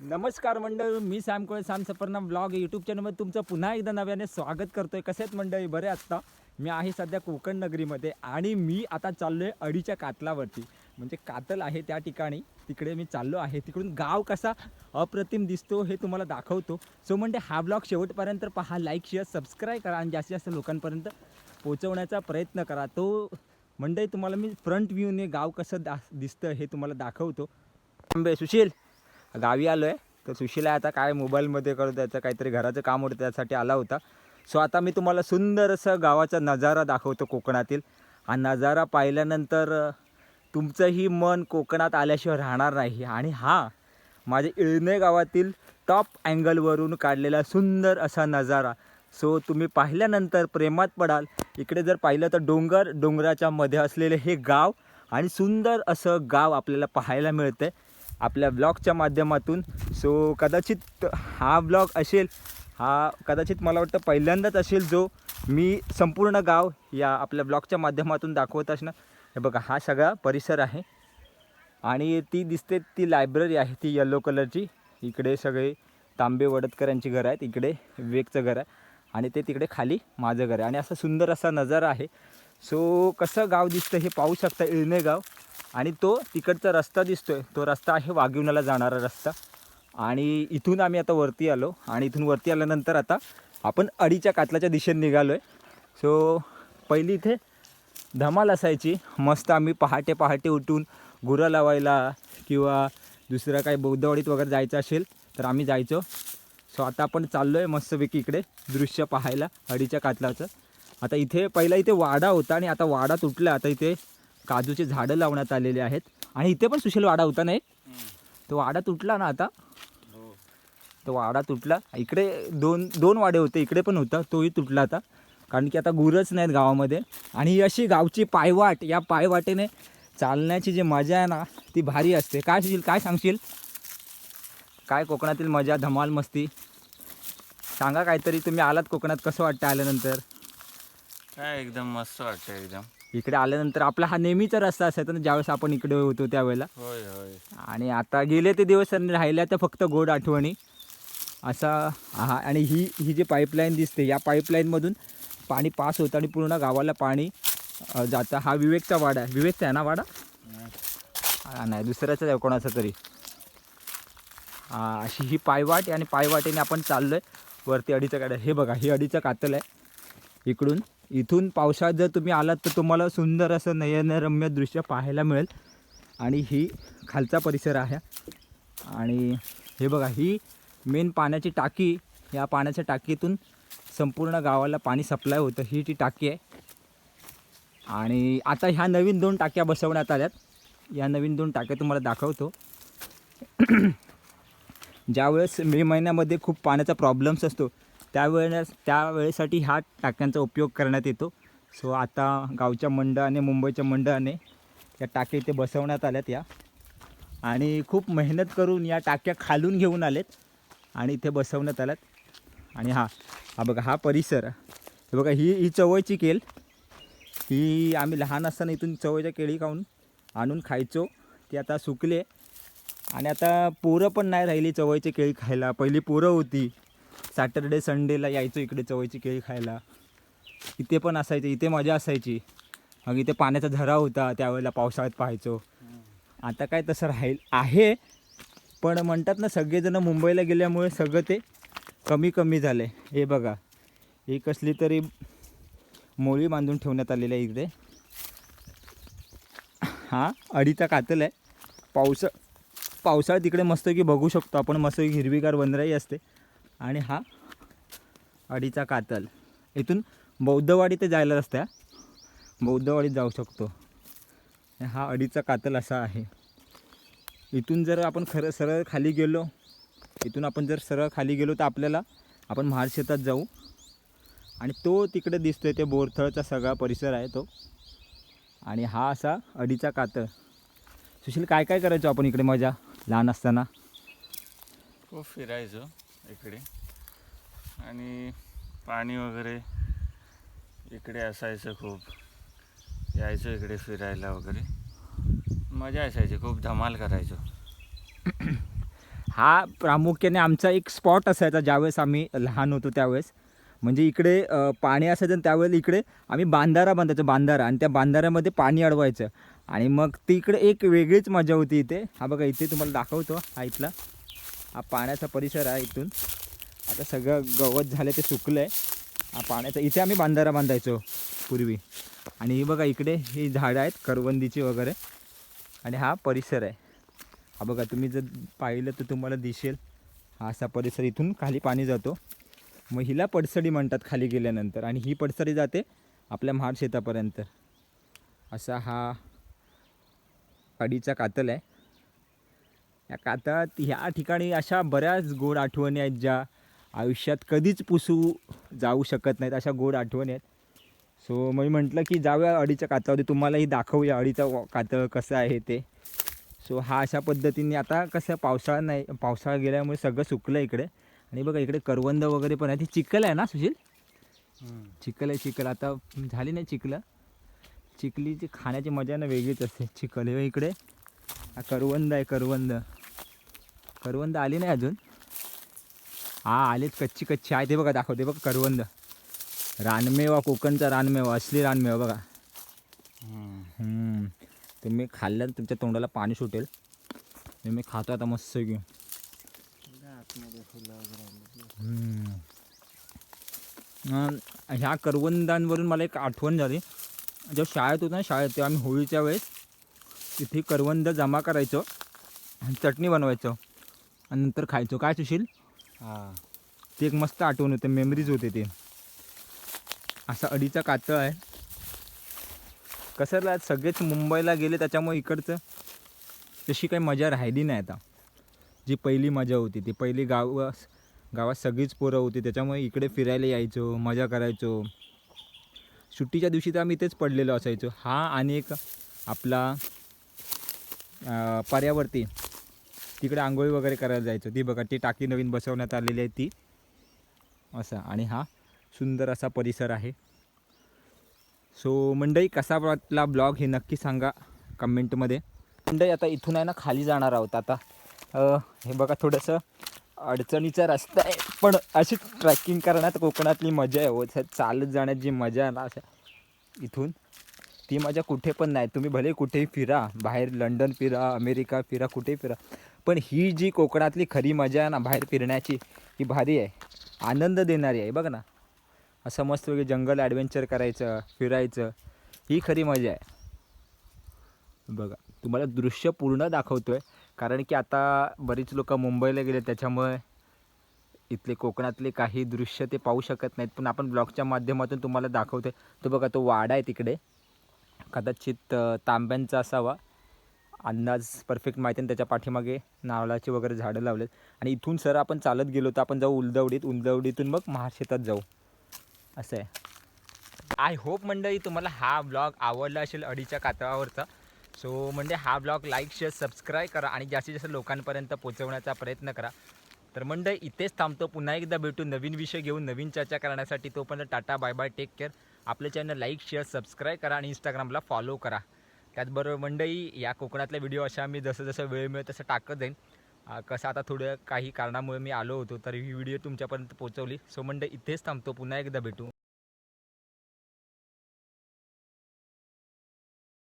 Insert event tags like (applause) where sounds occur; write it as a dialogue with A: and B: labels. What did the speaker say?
A: नमस्कार मंडळ मी Sam Kole Sam Saparna blog. YouTube चॅनलमध्ये तुमचं पुन्हा एकदा नव्याने स्वागत करतोय. कसे आहेत मंडळी? बरे आत्ता मी आहे सध्या कोकण नगरीमध्ये आणि मी आता चाललो आहे अडीच्या कातलावरती. म्हणजे कातल आहे त्या ठिकाणी. तिकडे मी चाललो आहे. तिकडून गाव कसा अप्रतिम दिसतो हे तुम्हाला दाखवतो. सो म्हणजे हा ब्लॉग शेवटपर्यंत पहा. लाईक शेअर सबस्क्राईब करा आणि जास्तीत जास्त लोकांपर्यंत पोहोचवण्याचा प्रयत्न करा. तो मंडळी तुम्हाला मी फ्रंट व्ह्यूने गाव कसं दा दिसतं हे तुम्हाला दाखवतो. आंबे सुशील! गावी आलो आहे तर सुशीला आता काय मोबाईलमध्ये करत त्याचं काहीतरी घराचं काम होतं त्यासाठी आला होता. सो आता मी तुम्हाला सुंदर असं गावाचा नजारा दाखवतो कोकणातील. हा नजारा पाहिल्यानंतर तुमचंही मन कोकणात आल्याशिवाय राहणार नाही. आणि हा माझ्या इळणे गावातील टॉप अँगलवरून काढलेला सुंदर असा नजारा. सो तुम्ही पाहिल्यानंतर प्रेमात पडाल. इकडे जर पाहिलं तर डोंगर डोंगराच्या मध्ये असलेले हे गाव आणि सुंदर असं गाव आपल्याला पाहायला मिळतं आपल्या ब्लॉगच्या माध्यमातून. सो कदाचित हा ब्लॉग असेल हा कदाचित मला वाटतं पहिल्यांदाच असेल जो मी संपूर्ण गाव या आपल्या ब्लॉगच्या माध्यमातून दाखवत असणार. हे बघा हा सगळा परिसर आहे. आणि ती दिसते ती लायब्ररी आहे ती येल्लो कलरची इकडे सगळे तांबे वडतकरांची घरं आहेत इकडे विवेकचं घर आहे. आणि ते तिकडे खाली माझं घर आहे. आणि असा सुंदर असा नजारा आहे. सो कसं गाव दिसतं हे पाहू शकता इळणे गाव. आणि तो तिकडचा रस्ता दिसतोय. तो रस्ता आहे वाघिवण्याला जाणारा रस्ता. आणि इथून आम्ही आता वरती आलो. आणि इथून वरती आल्यानंतर आता आपण अडीच्या कातलाच्या दिशेने निघालो आहे सो पहिली इथे धमाल असायची. मस्त आम्ही पहाटे पहाटे उठून गुरं लावायला किंवा दुसरं काही बौद्धवाडीत वगैरे जायचं असेल तर आम्ही जायचो. सो आता आपण चाललो आहे मस्तपैकी इकडे दृश्य पाहायला अडीच्या कातलाचं. आता इथे पहिला इथे वाडा होता आणि आता वाडा तुटला. आता इथे काजूचे झाडं लावण्यात आलेले आहेत. आणि इथे पण सुशील वाडा होता नाही तो वाडा तुटला ना आता? तो वाडा तुटला. इकडे दोन दोन वाडे होते इकडे पण होता तोही तुटला आता. कारण की आता गुरच नाहीत गावामध्ये. आणि ही अशी गावची पायवाट या पायवाटेने चालण्याची जी मजा आहे ना ती भारी असते. काय सुशील काय सांगशील? काय कोकणातील मजा धमाल मस्ती? सांगा काहीतरी तुम्ही आलात कोकणात कसं वाटतं आल्यानंतर?
B: काय एकदम मस्त वाटतं एकदम.
A: इकडे आल्यानंतर आपला हा नेहमीचा रस्ता असायचा ना ज्यावेळेस आपण इकडे होतो त्यावेळेला.
B: होय होय.
A: आणि आता गेले ते दिवस आणि राहिल्या त्या फक्त गोड आठवणी. असा हा आणि ही ही जी पाईपलाईन दिसते या पाईपलाईनमधून पाणी पास होतं आणि पूर्ण गावाला पाणी जातं. हा विवेकचा वाडा आहे. विवेकचा आहे ना वाडा? नाही दुसऱ्याचाच आहे कोणाचा तरी. अशी ही पायवाट आणि पायवाटेने आपण चाललो आहे वरती अडीचं काढ हे बघा ही अडीचं कातल आहे. इकडून. इथून पावसाळ्यात जर तुम्ही आलात तर तुम्हाला सुंदर असं नयनरम्य दृश्य पाहायला मिळेल. आणि ही खालचा परिसर आहे. आणि हे बघा ही मेन पाण्याची टाकी या पाण्याच्या टाकीतून संपूर्ण गावाला पाणी सप्लाय होतं. ही ती टाकी आहे. आणि आता ह्या नवीन दोन टाक्या बसवण्यात आल्यात. या नवीन दोन टाक्या तुम्हाला दाखवतो. (clears throat) ज्यावेळेस मे महिन्यामध्ये खूप पाण्याचा प्रॉब्लेम्स असतो त्यावेळेस त्यावेळेसाठी ह्या टाक्यांचा उपयोग करण्यात येतो. सो आता गावच्या मंडळाने मुंबईच्या मंडळाने या टाक्या इथे बसवण्यात आल्यात या. आणि खूप मेहनत करून या टाक्या खालून घेऊन आलेत आणि इथे बसवण्यात आल्यात. आणि हा हा बघा हा परिसर. हे बघा ही ही चवळची केल. ही आम्ही लहान असताना इथून चवळच्या केळी खाऊन आणून खायचो. ती आता सुकले आणि आता पोरं पण नाही राहिली चवळीची केळी खायला. पहिली पोरं होती. सॅटर्डे संडेला यायचो इकडे चवळीची केळी खायला. इथे पण असायचे इथे मजा असायची. मग इथे पाण्याचा झरा होता त्यावेळेला पावसाळ्यात पाहायचो. आता काय तसं राहील आहे. पण म्हणतात ना सगळेजण मुंबईला गेल्यामुळे सगळं ते कमी कमी झालं. आहे हे बघा ही कसली तरी मोळी बांधून ठेवण्यात आलेली आहे इकडे. हा अडीचा कातल आहे. पावसा पावसाळ्यात तिकडे मस्त की बघू शकतो आपण मस्त हिरवीगार वनराई असते. आणि हा अडीचा कातल. इथून बौद्धवाडी ते जायला रस्ता बौद्धवाडीत जाऊ शकतो. हा अडीचा कातल असा आहे. इथून जर आपण खरं सरळ खाली गेलो इथून आपण जर सरळ खाली गेलो तर आपल्याला आपण महाड शेतात जाऊ. आणि तो तिकडे दिसतोय ते बोरथळचा सगळा परिसर आहे तो. आणि हा असा अडीचा कातळ सुशील काय काय करायचो आपण इकडे मजा? लहान असताना?
B: खूप फिरायचो. इकडे. आणि पाणी वगैरे इकडे असायचं खूप. यायचो इकडे फिरायला वगैरे. मजा असायची खूप धमाल करायचो.
A: हा प्रामुख्याने आमचा एक स्पॉट असायचा ज्यावेळेस आम्ही लहान होतो त्यावेळेस. म्हणजे इकडे पाणी असायचं आणि त्यावेळेला इकडे आम्ही बांधारा बांधायचो बांधारा. आणि त्या बांधाऱ्यामध्ये पाणी अडवायचं. आणि मग तिकडे एक वेगळीच मजा होती इथे. हा बघा इथे तुम्हाला दाखवतो हा इथला. हा पाण्याचा परिसर आहे इथून. आता सगळं गवत झालं ते सुकलं आहे हा पाण्याचा इथे आम्ही बांधारा बांधायचो पूर्वी. आणि ही बघा इकडे ही झाडं आहेत करवंदीची वगैरे. आणि हा परिसर आहे. हा बघा तुम्ही जर पाहिलं तर तुम्हाला दिसेल हा असा परिसर इथून खाली पाणी जातो. मग हिला पडसडी म्हणतात खाली गेल्यानंतर. आणि ही पडसडी जाते आपल्या महाड शेतापर्यंत. असा हा अडीचा कातल आहे. या कातळात ह्या ठिकाणी अशा बऱ्याच गोड आठवणी आहेत ज्या आयुष्यात कधीच पुसू जाऊ शकत नाहीत अशा गोड आठवणी आहेत. सो मी म्हटलं की जाऊया अडीच्या कातळावरती तुम्हालाही दाखवूया अडीचा कातळ कसं आहे ते. सो हा अशा पद्धतीने आता कसं पावसाळा नाही पावसाळा गेल्यामुळे सगळं सुकलं इकडे. आणि बघा इकडे करवंद वगैरे पण आहे. ती चिखल आहे ना सुशील? चिखल आहे चिखल. आता झाली नाही चिखलं. चिखलीची खाण्याची मजा ना वेगळीच असते. चिखल हे इकडे. हा करवंद आहे करवंद. करवंद आली नाही अजून. हा आलेत कच्ची कच्ची. आहे ते बघा दाखवते बघा करवंद. रानमेवा कोकणचा रानमेवा असली रानमेवा बघा. तुम्ही खाल्लं तुमच्या तोंडाला पाणी सुटेल. मी खातो आता मस्त घेऊन ह्या करवंदांवरून मला एक आठवण झाली. जेव्हा शाळेत होतो ना शाळेत तेव्हा आम्ही होळीच्या वेळेस तिथे करवंद जमा करायचो आणि चटणी बनवायचो. आणि नंतर खायचो. काय सुशील?
B: हा.
A: ती एक मस्त आठवण होते मेमरीज होते ते. असा अडीचा कातळ आहे. कसं ला- सगळेच मुंबईला गेले त्याच्यामुळे इकडचं तशी काही मजा राहिली नाही आता. जी पहिली मजा होती ती पहिली गाव गावात सगळीच पोरं होती त्याच्यामुळे इकडे फिरायला यायचो मजा करायचो. सुट्टीच्या दिवशी तर आम्ही इथेच पडलेलो असायचो. हा आणि एक आपला पर्यावरती. तिकडे आंघोळी वगैरे करायला जायचो. ती बघा ती टाकी नवीन बसवण्यात आलेली आहे ती. असा. आणि हा सुंदर असा परिसर आहे. सो मंडई कसा वाटला ब्लॉग हे नक्की सांगा कमेंटमध्ये. मंडई आता इथून आहे ना खाली जाणार आहोत आता. हे बघा थोडंसं अडचणीचा रस्ता आहे. पण अशी ट्रॅकिंग करण्यात कोकणातली मजा आहे हो. चालत जाण्यात जी मजा आहे ना अशा इथून ती मजा कुठे पण नाही. तुम्ही भले कुठेही फिरा बाहेर लंडन फिरा अमेरिका फिरा कुठेही फिरा. पण ही जी कोकणातली खरी मजा आहे ना बाहेर फिरण्याची ही भारी आहे. आनंद देणारी आहे बघ ना. असं मस्त वेगळं जंगल ॲडव्हेंचर करायचं फिरायचं ही खरी मजा आहे. बघा तुम्हाला दृश्य पूर्ण दाखवतो आहे कारण की आता बरीच लोक मुंबईला गेले त्याच्यामुळे इथले कोकणातले काही दृश्य ते पाहू शकत नाहीत पण आपण ब्लॉगच्या माध्यमातून तुम्हाला दाखवतो आहे तो बघा तो वाडा आहे तिकडे. कदाचित तांब्यांचा असावा. अंदाज परफेक्ट माहिती आणि त्याच्या पाठीमागे नारळाची वगैरे झाडं लावलेत. आणि इथून सर आपण चालत गेलो तर आपण जाऊ उलदवडीत उलदवडीतून मग महाशेतात जाऊ. असं आहे. आय होप मंडळी तुम्हाला हा ब्लॉग आवडला असेल अडीच्या कातळावरचा. सो म्हणजे हा ब्लॉग लाईक शेअर सबस्क्राईब करा आणि जास्तीत जास्त लोकांपर्यंत पोहोचवण्याचा प्रयत्न करा. तर मंडळी इथेच थांबतो. पुन्हा एकदा भेटू नवीन विषय घेऊन नवीन चर्चा करण्यासाठी तोपर्यंत tata bye bye take care आपलं चॅनल लाईक शेअर सबस्क्राईब करा आणि इंस्टाग्रामला फॉलो करा. त्याचबरोबर मंडई या कोकणातल्या व्हिडिओ अशा मी जसं जसं वेळ मिळेल तसं टाकत जाईन. कसं आता थोडं काही कारणामुळे मी आलो होतो तर ही व्हिडिओ तुमच्यापर्यंत पोहोचवली. सो मंडई इथेच थांबतो. पुन्हा एकदा भेटू.